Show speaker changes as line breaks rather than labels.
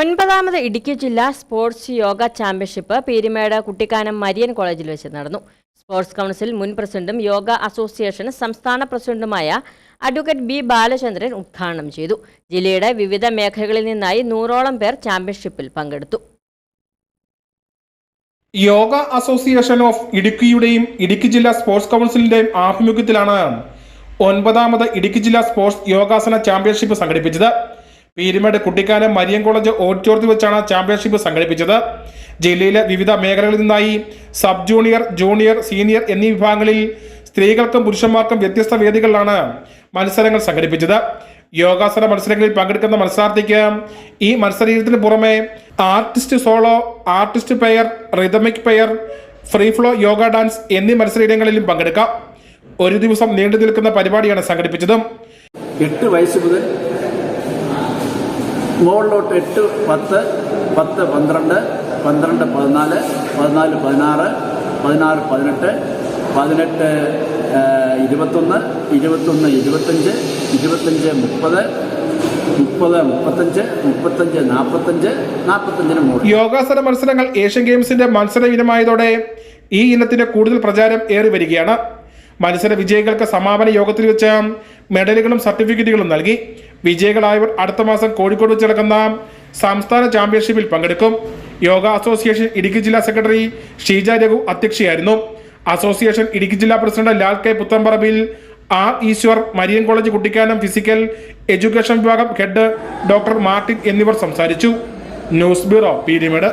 ഒൻപതാമത് ഇടുക്കി ജില്ലാ sports yoga championship Peermade Kuttikkanam Marian കോളേജിൽ വെച്ച് നടന്നു. സ്പോർട്സ് കൗൺസിൽ മുൻ പ്രസിഡന്റും യോഗ അസോസിയേഷൻ സംസ്ഥാന പ്രസിഡന്റുമായ അഡ്വക്കേറ്റ് ബി ബാലചന്ദ്രൻ ഉദ്ഘാടനം ചെയ്തു. ജില്ലയുടെ വിവിധ മേഖലകളിൽ നിന്നായി നൂറോളം പേർ ചാമ്പ്യൻഷിപ്പിൽ പങ്കെടുത്തു.
യോഗ അസോസിയേഷൻ ഓഫ് ഇടുക്കിയുടെയും ഇടുക്കി ജില്ലാ സ്പോർട്സ് കൗൺസിലിന്റെയും ആഭിമുഖ്യത്തിലാണ് ഒൻപതാമത് ഇടുക്കി ജില്ലാ സ്പോർട്സ് യോഗാസന ചാമ്പ്യൻഷിപ്പ് സംഘടിപ്പിച്ചത്. പീരുമേട് കുട്ടിക്കാനം മരിയൻ കോളേജ് ഓഡിറ്റോറിയത്തിൽ വെച്ചാണ് ചാമ്പ്യൻഷിപ്പ് സംഘടിപ്പിച്ചത്. ജില്ലയിലെ വിവിധ മേഖലകളിൽ നിന്നായി സബ് ജൂനിയർ ജൂനിയർ സീനിയർ എന്നീ വിഭാഗങ്ങളിൽ സ്ത്രീകൾക്കും പുരുഷന്മാർക്കും വ്യത്യസ്ത വേദികളിലാണ് മത്സരങ്ങൾ സംഘടിപ്പിച്ചത്. യോഗാസന മത്സരങ്ങളിൽ പങ്കെടുക്കുന്ന മത്സരാർത്ഥിക്ക് ഈ മത്സരീരത്തിന് പുറമെ artist solo artist pair rhythmic pair free flow yoga dance എന്നീ മത്സരയിടങ്ങളിലും പങ്കെടുക്കാം. ഒരു ദിവസം നീണ്ടു നിൽക്കുന്ന പരിപാടിയാണ് സംഘടിപ്പിച്ചതും.
എട്ട് വയസ്സ് മുതൽ മുകളിലോട്ട് എട്ട് പത്ത് പത്ത് പന്ത്രണ്ട് പന്ത്രണ്ട് പതിനാല് പതിനാല് പതിനാറ് പതിനാറ് പതിനെട്ട് പതിനെട്ട് ഇരുപത്തൊന്ന് ഇരുപത്തൊന്ന് ഇരുപത്തഞ്ച് ഇരുപത്തഞ്ച് മുപ്പത് മുപ്പത് മുപ്പത്തഞ്ച് മുപ്പത്തഞ്ച് നാൽപ്പത്തഞ്ച് നാൽപ്പത്തഞ്ചിന് മുകളിൽ.
യോഗാസന മത്സരങ്ങൾ ഏഷ്യൻ ഗെയിംസിന്റെ മത്സര ഇനമായതോടെ ഈ ഇനത്തിന്റെ കൂടുതൽ പ്രചാരം ഏറി വരികയാണ് മത്സര വിജയികൾക്ക് സമാപന യോഗത്തിൽ വെച്ച് മെഡലുകളും സർട്ടിഫിക്കറ്റുകളും നൽകി. വിജയികളായവർ അടുത്ത മാസം കോഴിക്കോട് വെച്ച് നടക്കുന്ന സംസ്ഥാന ചാമ്പ്യൻഷിപ്പിൽ പങ്കെടുക്കും. യോഗ അസോസിയേഷൻ ഇടുക്കി ജില്ലാ സെക്രട്ടറി ഷീജ രഘു അധ്യക്ഷയായിരുന്നു. അസോസിയേഷൻ ഇടുക്കി ജില്ലാ president Lal K Puthamparambil R Eswar Marian college Kuttikkanam physical education വിഭാഗം ഹെഡ് ഡോക്ടർ മാർട്ടിൻ എന്നിവർ സംസാരിച്ചു. News bureau Peermade